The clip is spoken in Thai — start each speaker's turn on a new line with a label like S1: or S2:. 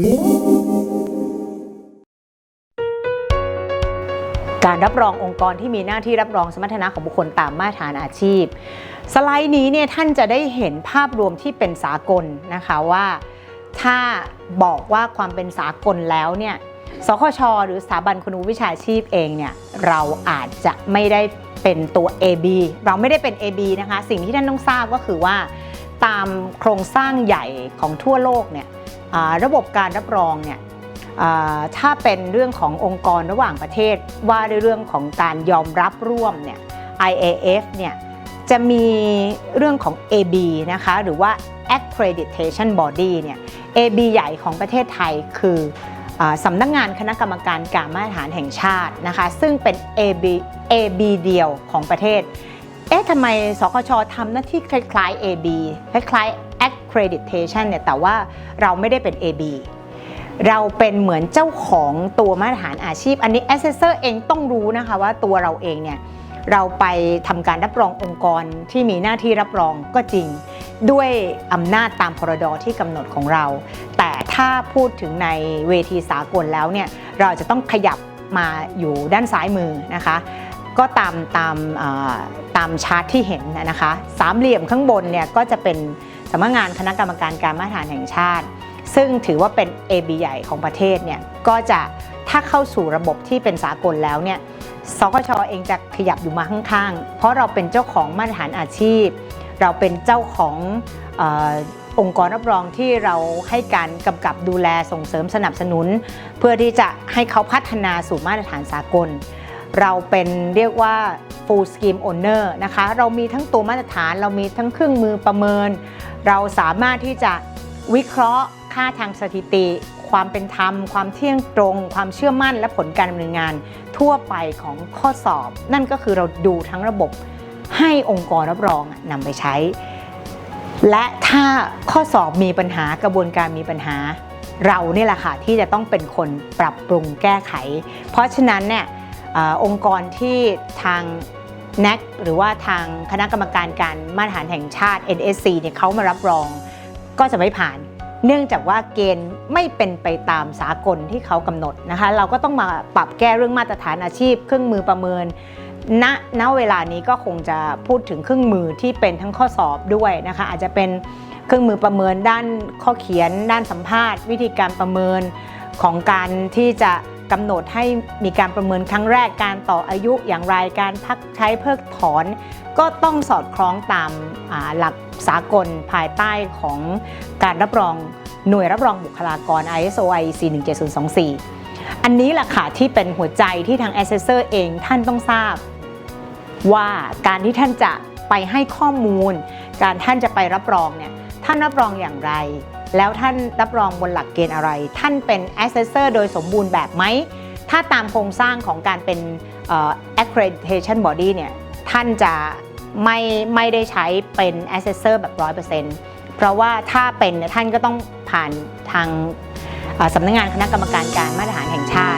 S1: การรับรององค์กรที่มีหน้าที่รับรองสมรรถนะของบุคคลตามมาตรฐานอาชีพ สไลด์นี้เนี่ยท่านจะได้เห็นภาพรวมที่เป็นสากลนะคะว่า ถ้าบอกว่าความเป็นสากลแล้วเนี่ยสคชหรือสถาบันคุณวุฒิวิชาชีพเองเนี่ยเราอาจจะไม่ได้เป็นตัว AB เราไม่ได้เป็น AB นะคะ สิ่งที่ท่านต้องทราบก็คือว่า ตามโครงสร้างใหญ่ของทั่วโลกเนี่ย ระบบการรับรองเนี่ยถ้าเป็นเรื่องขององค์กรระหว่างประเทศว่าด้วยเรื่องของการยอมรับร่วมเนี่ย IAF เนี่ยจะมีเรื่องของ AB นะคะหรือว่า Accreditation Body เนี่ย AB ใหญ่ของประเทศไทยคืออสำนักงานคณะกรรมการการมาตรฐานแห่งชาตินะคะซึ่งเป็น AB AB เดียวของประเทศ เอ๊ะทำไมสคชทำหน้าที่คล้ายๆ AB คล้ายๆ accreditation เนี่ยแต่ว่าเราไม่ได้เป็น AB เราเป็นเหมือนเจ้าของตัวมาตรฐานอาชีพ อันนี้ assessor เองต้องรู้นะคะว่าตัวเราเองเนี่ยเราไปทำการรับรององค์กรที่มีหน้าที่รับรองก็จริง ด้วยอำนาจตามพรดที่กำหนดของเรา แต่ถ้าพูดถึงในเวทีสากลแล้วเนี่ยเราจะต้องขยับมาอยู่ด้านซ้ายมือนะคะ ก็ตามตามตามชาร์ตที่เห็นนะคะสามเหลี่ยมข้างบนเนี่ยก็จะเป็นสำนักงานคณะกรรมการการมาตรฐานแห่งชาติ ซึ่งถือว่าเป็น AB ใหญ่ของประเทศเนี่ยก็จะถ้าเข้าสู่ระบบที่เป็นสากลแล้วเนี่ยสกชอเองจะขยับอยู่มาข้างๆ เพราะเราเป็นเจ้าของมาตรฐานอาชีพ เราเป็นเจ้าของอองค์กรรับรองที่เราให้การกำกับดูแลส่งเสริมสนับสนุน เพื่อที่จะให้เขาพัฒนาสู่มาตรฐานสากล เราเป็นเรียกว่า full scheme owner นะคะ เรามีทั้งตัวมาตรฐาน เรามีทั้งเครื่องมือประเมิน เราสามารถที่จะวิเคราะห์ค่าทางสถิติ ความเป็นธรรม ความเที่ยงตรง ความเชื่อมั่นและผลการดำเนินงาน ทั่วไปของข้อสอบ นั่นก็คือเราดูทั้งระบบให้องค์กรรับรองนำไปใช้ และถ้าข้อสอบมีปัญหากระบวนการมีปัญหา เราเนี่ยแหละค่ะที่จะต้องเป็นคนปรับปรุงแก้ไข เพราะฉะนั้นเนี่ย อองค์กรที่ทาง NAC หรือว่าทางคณะกรรมการการมาตรฐานแห่งชาติ NSC เนี่ยเขามารับรองก็จะไม่ผ่าน เนื่องจากว่าเกณฑ์ไม่เป็นไปตามสากลที่เขากำหนดนะคะเราก็ต้องมาปรับแก้เรื่องมาตรฐานอาชีพ เครื่องมือประเมินณณเวลานี้ก็คงจะพูดถึงเครื่องมือที่เป็นทั้งข้อสอบด้วยนะคะอาจจะเป็นเครื่องมือประเมินด้านข้อเขียน ด้านสัมภาษณ์ วิธีการประเมินของการที่จะ กำหนดให้มีการประเมินครั้งแรกการต่ออายุอย่างไรการพักใช้เพิกถอน ก็ต้องสอดคล้องตามหลักสากลภายใต้ของการรับรองหน่วยรับรองบุคลากร ISO IEC 17024 อันนี้แหละค่ะที่เป็นหัวใจที่ทาง Assessor เองท่านต้องทราบ ว่าการที่ท่านจะไปให้ข้อมูล การท่านจะไปรับรองเนี่ยท่านรับรองอย่างไร แล้วท่านรับรองบนหลักเกณฑ์อะไร ท่านเป็น assessor โดยสมบูรณ์แบบไหม ถ้าตามโครงสร้างของการเป็น accreditation body เนี่ย ท่านจะไม่ไม่ได้ใช้เป็น assessor แบบ 100%เพราะว่าถ้าเป็นท่านก็ต้องผ่านทางสำนักงานคณะกรรมการการมาตรฐานแห่งชาติ